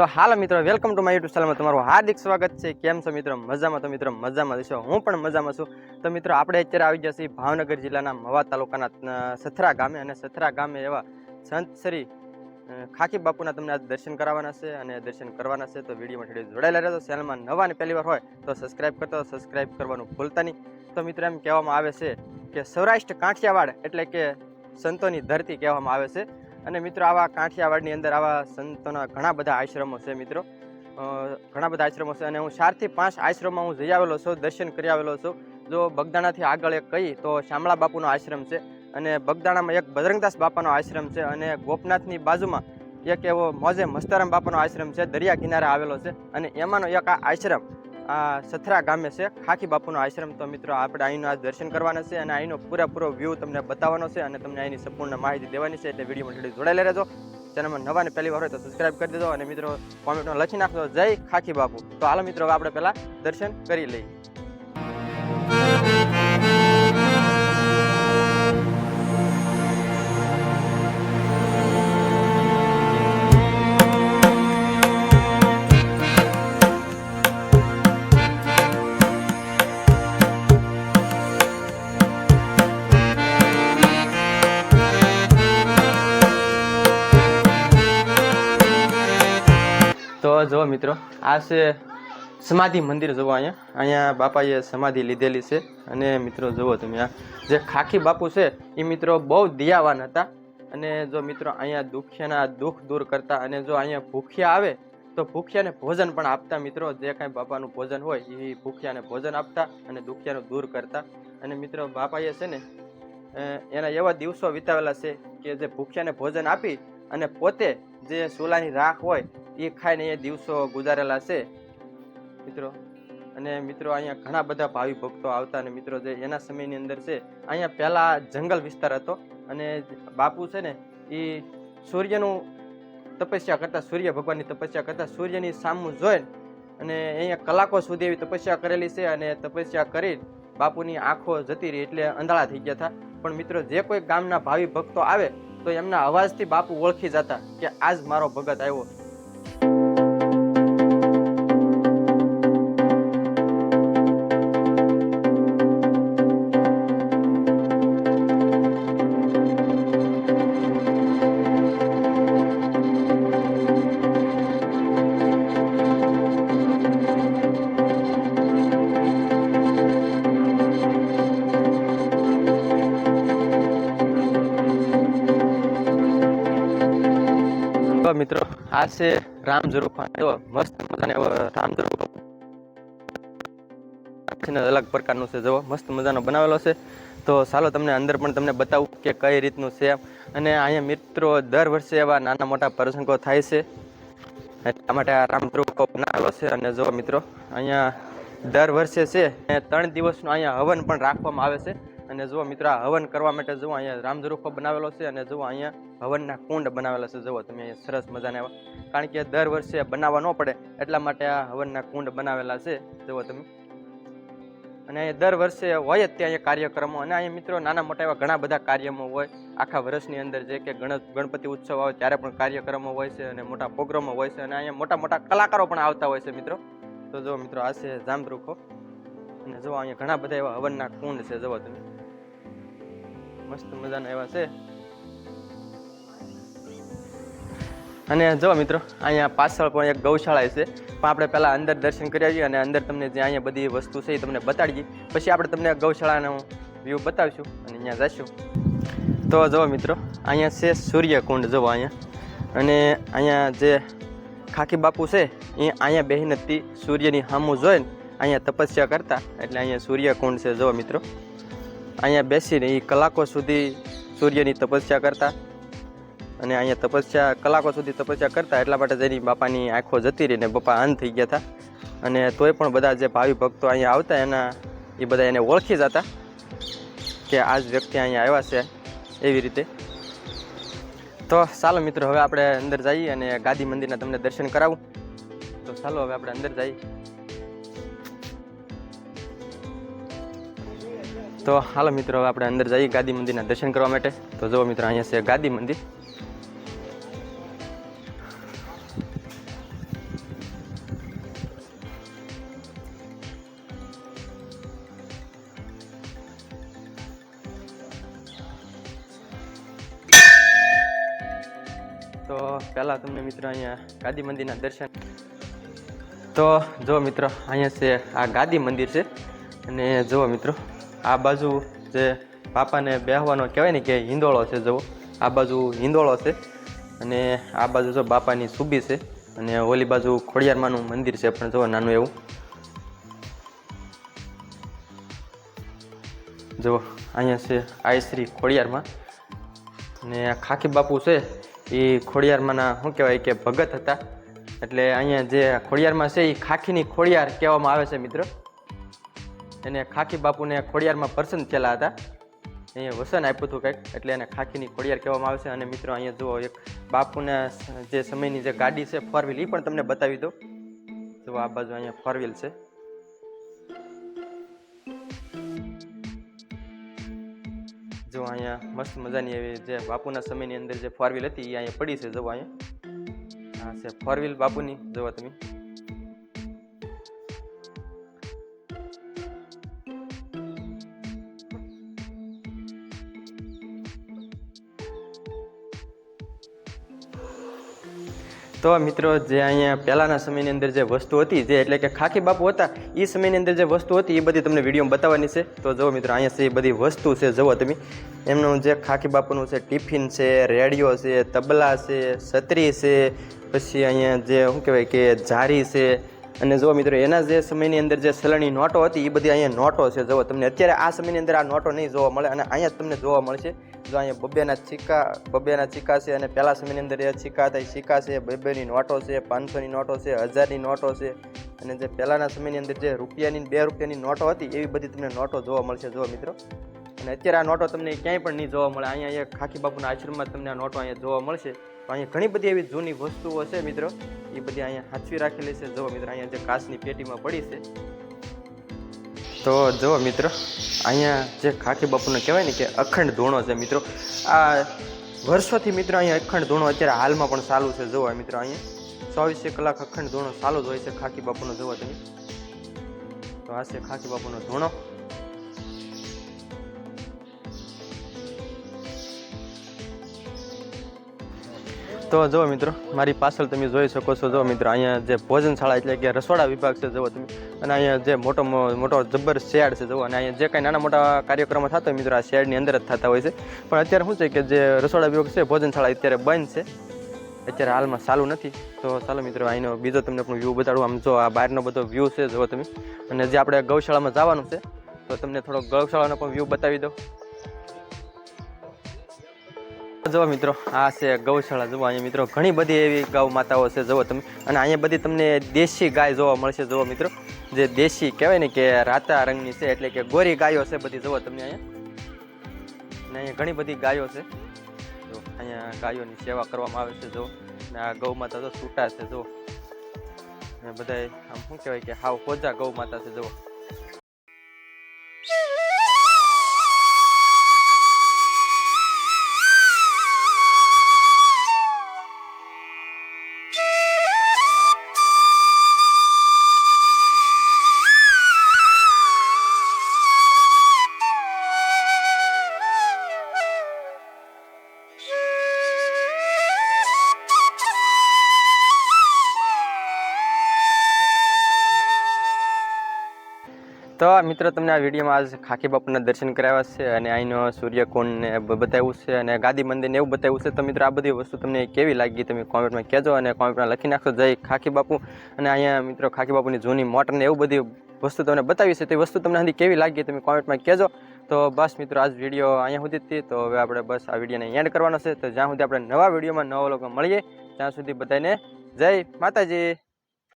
તો હાલ મિત્રો વેલકમ ટુ માય યુટ્યુબ ચેનલમાં તમારું હાર્દિક સ્વાગત છે. કેમ છો મિત્રો? મજામાં તો મિત્રો, મજામાં છો. હું પણ મજામાં છું. તો મિત્રો, આપણે અત્યારે આવી જશે ભાવનગર જિલ્લાના મવા તાલુકાના સથરા ગામે. અને સથરા ગામે એવા સંત શ્રી ખાકી બાપુના તમને આજ દર્શન કરાવવાના છે અને દર્શન કરવાના છે. તો વિડીયોમાં થોડી જોડાયેલા રહેતો ચેનલમાં નવા ને પહેલી વાર હોય તો સબસ્ક્રાઇબ કરતો સબસ્ક્રાઇબ કરવાનું ભૂલતા નહીં. તો મિત્રો, એમ કહેવામાં આવે છે કે સૌરાષ્ટ્ર કાંઠિયાવાડ એટલે કે સંતોની ધરતી કહેવામાં આવે છે. અને મિત્રો આવા કાઠિયાવાડની અંદર આવા સંતોના ઘણા બધા આશ્રમો છે મિત્રો. ઘણા બધા આશ્રમો છે અને હું ચારથી પાંચ આશ્રમમાં હું જઈ આવેલો છું, દર્શન કરી આવેલો છું. જો બગદાણાથી આગળ એક કહી તો શામળા બાપુનો આશ્રમ છે અને બગદાણામાં એક બજરંગદાસ બાપાનો આશ્રમ છે અને ગોપનાથની બાજુમાં એક એવો મોજે મસ્તારામ બાપાનો આશ્રમ છે, દરિયા કિનારે આવેલો છે અને એમાંનો એક આ આશ્રમ આ સથરા ગામે છે. ખાખી બાપુનો આશ્રમ તો મિત્રો આપણે અહીંનો આજ દર્શન કરવાના છે અને અહીંનો પૂરેપૂરો વ્યૂ તમને બતાવવાનો છે અને તમને અહીંની સંપૂર્ણ માહિતી દેવાની છે એટલે વિડીયોમાં થોડી જોડાયેલા રહેજો. ચેનલમાં નવા ને પહેલી વાર હોય તો સબસ્ક્રાઇબ કરી દેજો અને મિત્રો કોમેન્ટમાં લખી નાખજો. જય ખાખી બાપુ. તો હાલો મિત્રો આપણે પહેલાં દર્શન કરી લઈએ. જુઓ મિત્રો, આ છે સમાધિ મંદિર જુઓ અહીંયા. અહીંયા બાપાએ સમાધિ લીધેલી છે. અને મિત્રો, જુઓ તમે આ. જે ખાખી બાપુ છે એ મિત્રો બહુ દિયાવાન હતા. અને જો મિત્રો, અહીંયા દુખ્યાના દુઃખ દૂર કરતા અને જો અહીંયા ભૂખ્યા આવે, તો ભૂખ્યાને ભોજન પણ આપતા મિત્રો. જે કાંઈ બાપાનું ભોજન હોય એ ભૂખ્યાને ભોજન આપતા અને દુખ્યાનું દૂર કરતા. અને મિત્રો, બાપાએ છે ને એના એવા દિવસો વિતાવેલા છે કે જે ભૂખ્યાને ભોજન આપી અને પોતે જે સોલાની રાખ હોય એ ખાઈને એ દિવસો ગુજારેલા છે. મિત્રો, અને મિત્રો, અહીંયા ઘણા બધા ભાવિ ભક્તો આવતા અને મિત્રો જે એના સમયની અંદર છે, અહીંયા પહેલા જંગલ વિસ્તાર હતો અને બાપુ છે ને એ સૂર્યનું તપસ્યા કરતા, સૂર્ય ભગવાનની તપસ્યા કરતા, સૂર્યની સામું જોઈને અને અહીંયા કલાકો સુધી એવી તપસ્યા કરેલી છે અને તપસ્યા કરી બાપુની આંખો જતી રહી એટલે અંધાળા થઈ ગયા હતા. પણ મિત્રો, જે કોઈ ગામના ભાવિ ભક્તો આવે તો એમના અવાજથી બાપુ ઓળખી જતા કે આજ મારો ભગત આવ્યો. આ છે રામ ઝરૂખા એવો મસ્ત મજાનો રામ ઝરૂખો અલગ પ્રકારનું છે. જુઓ મસ્ત મજાનો બનાવેલો છે. તો ચાલો તમને અંદર પણ તમને બતાવું કે કઈ રીતનું છે. અને અહીંયા મિત્રો, દર વર્ષે એવા નાના મોટા પ્રસંગો થાય છે. એટલા માટે આ રામ ઝરૂખો બનાવેલો છે. અને જો, મિત્રો, અહીંયા દર વર્ષે છે ત્રણ દિવસનો અહીંયા હવન પણ રાખવામાં આવે છે. અને જુઓ મિત્રો હવન કરવા માટે જુઓ અહીંયા રામઝરૂખો બનાવેલો છે અને જુઓ અહીંયા હવનના કુંડ બનાવેલા છે. જુઓ તમે અહીંયા સરસ મજાના એવા. કારણ કે દર વર્ષે બનાવવા ન પડે એટલા માટે આ હવનના કુંડ બનાવેલા છે. જુઓ તમે. અને અહીંયા દર વર્ષે હોય જ ત્યાં અહીંયા કાર્યક્રમો. અને અહીંયા મિત્રો નાના મોટા એવા ઘણા બધા કાર્યક્રમો હોય. આખા વર્ષની અંદર જે કે ગણ ગણપતિ ઉત્સવ આવે ત્યારે પણ કાર્યક્રમો હોય છે અને મોટા પ્રોગ્રામો હોય છે. અને અહીંયા મોટા મોટા કલાકારો પણ આવતા હોય છે મિત્રો. તો જો મિત્રો, આ છે જામદ્રુખો અને જો અહીંયા ઘણા બધા એવા હવનના કુંડ છે. જુઓ તમે. મસ્ત મજાના એવા છે. અને જો મિત્રો, અહીંયા પાછળ પણ એક ગૌશાળા છે. પણ આપણે પહેલાં અંદર દર્શન કરી આવીએ અને અંદર તમને જે અહીંયા બધી વસ્તુ છે એ તમને બતાડીએ. પછી આપણે તમને ગૌશાળાનો વ્યૂ બતાવીશું અને અહીંયા જઈશું. તો જુઓ મિત્રો, અહીંયા છે સૂર્યકુંડ જુઓ અહીંયા. અને અહીંયા જે ખાકી બાપુ છે, એ અહીંયા બેહીને સૂર્યની હામું જોઈને અહીંયા તપસ્યા કરતા. એટલે અહીંયા સૂર્યકુંડ છે જુઓ મિત્રો. અહીંયા બેસીને એ કલાકો સુધી સૂર્યની તપસ્યા કરતા અને અહીંયા તપસ્યા કલાકો સુધી તપસ્યા કરતા એટલા માટે જેની બાપાની આંખો જતી રહીને બાપા અંધ થઈ ગયા હતા. અને તોય પણ બધા જે ભાવિ ભક્તો અહીંયા આવતા એના એ બધા એને ઓળખી જતા કે આ જ વ્યક્તિ અહીંયા આવ્યા છે એવી રીતે. તો ચાલો મિત્રો, હવે આપણે અંદર જઈએ અને ગાદી મંદિરના તમને દર્શન કરાવું. તો ચાલો હવે આપણે અંદર જઈએ. તો હાલો મિત્રો, હવે આપણે અંદર જઈએ ગાદી મંદિરના દર્શન કરવા માટે. તો જુઓ મિત્રો, અહીંયા છે ગાદી મંદિર. તો પહેલાં તમને મિત્રો અહીંયા ગાદી મંદિરના દર્શન. તો જો મિત્રો, અહીંયા છે આ ગાદી મંદિર છે. અને જુઓ મિત્રો આ બાજુ જે બાપાને બેહવાનો કહેવાય ને કે હિંદોળો છે જવો આ બાજુ હિંદોળો છે. અને આ બાજુ જો બાપાની સુબી છે અને ઓલી બાજુ ખોડિયારમાંનું મંદિર છે પણ જુઓ નાનું એવું. જુઓ અહીંયા છે આઈ શ્રી ખોડિયારમાં. અને આ ખાખી બાપુ છે, એ ખોડિયારમાંના શું કહેવાય કે ભગત હતા. એટલે અહીંયા જે ખોડિયારમાં છે એ ખાખીની ખોડિયાર કહેવામાં આવે છે મિત્રો. એને ખાખી બાપુને ખોડિયારમાં પસંદ થયેલા હતા. અહીંયા વસન આપ્યું હતું કંઈક, એટલે એને ખાખીની ખોડિયાર કહેવામાં આવે છે. અને મિત્રો, અહીંયા જુઓ, એક બાપુના જે સમયની જે ગાડી છે ફોર વ્હીલ એ પણ તમને બતાવી દો જુઓ, આ બાજુ અહીંયા ફોર વ્હીલ છે. જો અહીંયા મસ્ત મજાની એવી જે બાપુના સમયની અંદર જે ફોર વ્હીલ હતી એ અહીંયા પડી છે. જુઓ, અહીંયા. હા છે ફોર વ્હીલ બાપુની. જુઓ તમે. તો મિત્રો, જે અહીંયા પહેલાંના સમયની અંદર જે વસ્તુ હતી, જે એટલે કે ખાખી બાપુ હતા એ સમયની અંદર જે વસ્તુ હતી એ બધી તમને વિડીયોમાં બતાવવાની છે. તો જુઓ મિત્રો, અહીંયા છે એ બધી વસ્તુ છે, જુઓ તમે. એમનું જે ખાખી બાપુનું છે, ટિફિન છે, રેડિયો છે, તબલા છે, છત્રી છે, પછી અહીંયા જે, શું કહેવાય કે, જારી છે. અને જુઓ મિત્રો, એના જે સમયની અંદર જે સલણી નોટો હતી એ બધી અહીંયા નોટો છે, જુઓ તમને. અત્યારે આ સમયની અંદર આ નોટો નહીં જોવા મળે અને અહીંયા જ તમને જોવા મળશે. જો અહીંયા બબ્બેના સિક્કા બબ્બેના સિક્કા છે અને પહેલા સમયની અંદર એ સિક્કા હતા, એ સિક્કા છે બબ્બેની નોટો છે, પાંચસોની નોટો છે, હજારની નોટો છે અને જે પહેલાંના સમયની અંદર જે રૂપિયાની, બે રૂપિયાની નોટો હતી, એવી બધી તમને નોટો જોવા મળશે. જો મિત્રો. અને અત્યારે આ નોટો તમને ક્યાંય પણ નહીં જોવા મળે. અહીંયા અહીંયા ખાખી બાપુના આશ્રમમાં તમને આ નોટો અહીંયા જોવા મળશે. તો અહીંયા ઘણી બધી એવી જૂની વસ્તુઓ છે મિત્રો. એ બધી અહીંયા હાચવી રાખેલી છે. જો મિત્રો, અહીંયા જે કાચની પેટીમાં પડી છે. તો જુઓ મિત્રો, અહીંયા જે ખાખી બાપુને કહેવાય ને કે અખંડ ધૂણો છે મિત્રો. આ વર્ષોથી મિત્રો અહીંયા અખંડ ધૂણો અત્યારે હાલમાં પણ ચાલુ છે. જુઓ મિત્રો અહીંયા ચોવીસે કલાક અખંડ ધૂણો ચાલુ જ હોય છે ખાખી બાપુનો, જુઓ તમે. તો આ છે ખાખી બાપુનો ધૂણો. તો જુઓ મિત્રો, મારી પાછળ તમે જોઈ શકો છો જો મિત્રો, અહીંયા જે ભોજનશાળા એટલે કે રસોડા વિભાગ છે, જુઓ તમે. અને અહીંયા જે મોટો મોટો જબરજસ્ત શેડ છે, જુઓ. અને અહીંયા જે કાંઈ નાના મોટા કાર્યક્રમો થતા હોય મિત્રો, આ શેડની અંદર જ થતા હોય છે. પણ અત્યારે શું છે કે જે રસોડા વિભાગ છે, ભોજનશાળા અત્યારે બંધ છે. અત્યારે હાલમાં ચાલુ નથી. તો ચાલો મિત્રો, અહીંનો બીજો તમને પણ વ્યૂ બતાડું. આમ જો આ બહારનો બધો વ્યૂ છે, જુઓ તમે. અને જે આપણે ગૌશાળામાં જવાનું છે, તો તમને થોડો ગૌશાળાનો પણ વ્યૂ બતાવી દો જુઓ મિત્રો, આ છે ગૌશાળા જુઓ. અહીંયા મિત્રો ઘણી બધી એવી ગૌ માતાઓ છે, જુઓ તમે. અને અહીંયા બધી તમને દેશી ગાય જોવા મળશે, જુઓ મિત્રો. જે દેશી કહેવાય ને કે રાતા રંગની છે, એટલે કે ગોરી ગાયો છે બધી, જુઓ તમને અહીંયા. અને અહીંયા ઘણી બધી ગાયો છે. જો અહીંયા ગાયોની સેવા કરવામાં આવે છે, જુઓ. અને આ ગૌ માતા તો છૂટા છે, જુઓ. અને બધા આમ શું કહેવાય કે હાવ હોજા ગૌ માતા છે, જુઓ. તો મિત્રો તમને આ વિડીયોમાં આજ ખાખી બાપુના દર્શન કરાવ્યા છે અને અહીંનો સૂર્યકુંડ ને બ- બતાવ્યું છે અને ગાદી મંદિર ને એવું બતાવ્યું છે. તો મિત્રો આ બધી વસ્તુ તમને કેવી લાગી તમે કોમેન્ટમાં કહેજો અને કોમેન્ટમાં લખી નાખજો. જય ખાખી બાપુ. અને અહીંયા મિત્રો ખાખી બાપુની જૂની મોટર ને એવું બધી વસ્તુ તમને બતાવી છે. તે વસ્તુ તમને હજી કેવી લાગી તમે કોમેન્ટમાં કહેજો. તો બસ મિત્રો આજ વીડિયો અહીંયા સુધી હતી. તો હવે આપણે બસ આ વિડીયોને એન્ડ કરવાનો છે. તો જ્યાં સુધી આપણે નવા વિડીયોમાં નવા લોકો મળીએ, ત્યાં સુધી બધાને જય માતાજી.